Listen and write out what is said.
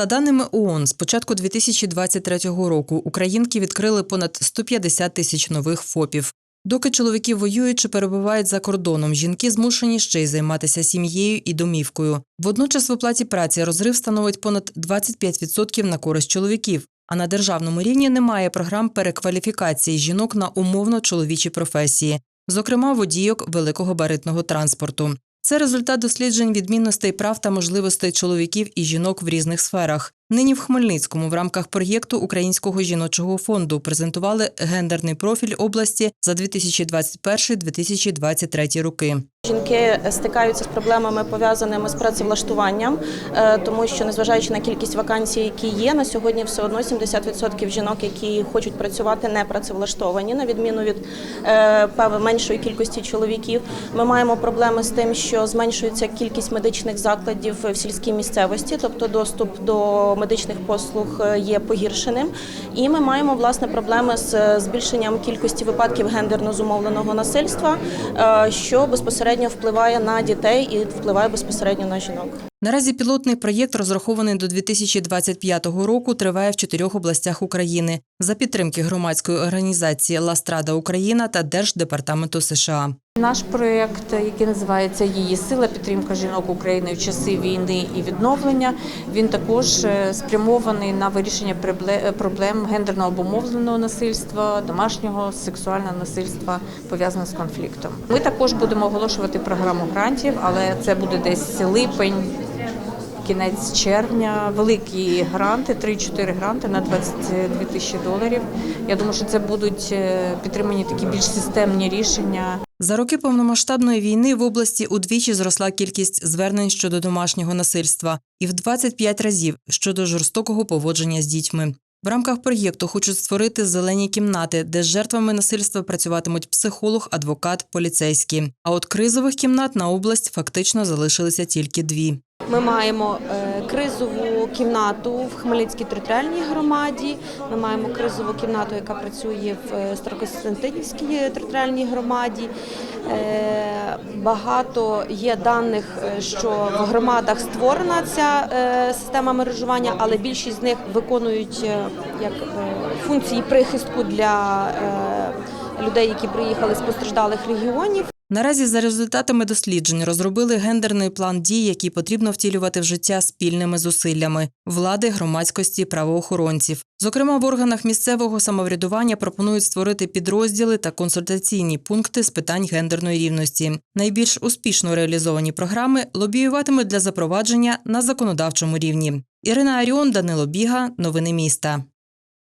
За даними ООН, з початку 2023 року українки відкрили понад 150 тисяч нових ФОПів. Доки чоловіки воюють чи перебувають за кордоном, жінки змушені ще й займатися сім'єю і домівкою. Водночас в оплаті праці розрив становить понад 25% на користь чоловіків. А на державному рівні немає програм перекваліфікації жінок на умовно чоловічі професії, зокрема водійок великогабаритного транспорту. Це результат досліджень відмінностей прав та можливостей чоловіків і жінок в різних сферах. Нині в Хмельницькому в рамках проєкту Українського жіночого фонду презентували гендерний профіль області за 2021-2023 роки. Жінки стикаються з проблемами пов'язаними з працевлаштуванням, е, тому що незважаючи на кількість вакансій, які є на сьогодні, все одно 70% жінок, які хочуть працювати, не працевлаштовані, на відміну від е, меншої кількості чоловіків. Ми маємо проблеми з тим, що зменшується кількість медичних закладів в сільській місцевості, тобто доступ до медичних послуг е, є погіршеним. І ми маємо власне проблеми з збільшенням кількості випадків гендерно зумовленого насильства, що безпосередньо впливає на дітей і впливає безпосередньо на жінок. Наразі пілотний проєкт, розрахований до 2025 року, триває в чотирьох областях України за підтримки громадської організації Ластрада Україна та Держдепартаменту США. Наш проєкт, який називається Її сила підтримка жінок України в часи війни і відновлення. Він також е, спрямований на вирішення проблем гендерно обумовленого насильства, домашнього сексуального насильства пов'язаного з конфліктом. Ми також будемо оголошувати програму грантів, але це буде десь липень. Кінець червня великі гранти, 3-4 гранти на 22 тисячі доларів. Я думаю, що це будуть е, підтримані такі більш системні рішення. За роки повномасштабної війни в області удвічі зросла кількість звернень щодо домашнього насильства і в 25 разів щодо жорстокого поводження з дітьми. В рамках проєкту хочуть створити зелені кімнати, де з жертвами насильства працюватимуть психолог, адвокат, поліцейські. А от кризових кімнат на область фактично залишилися тільки дві. Ми маємо е, кризову кімнату в Хмельницькій територіальній громаді. Ми маємо кризову кімнату, яка працює в е, Старокостянтинівській територіальній громаді. Е, Багато є даних, що в громадах створена ця система мережування, але більшість з них виконують як функції прихистку для людей, які приїхали з постраждалих регіонів. Наразі за результатами досліджень розробили гендерний план дій, який потрібно втілювати в життя спільними зусиллями влади, громадськості, правоохоронців. Зокрема, в органах місцевого самоврядування пропонують створити підрозділи та консультаційні пункти з питань гендерної рівності. Найбільш успішно реалізовані програми лобіюватимуть для запровадження на законодавчому рівні. Ірина Аріон, Данило Біга, новини міста.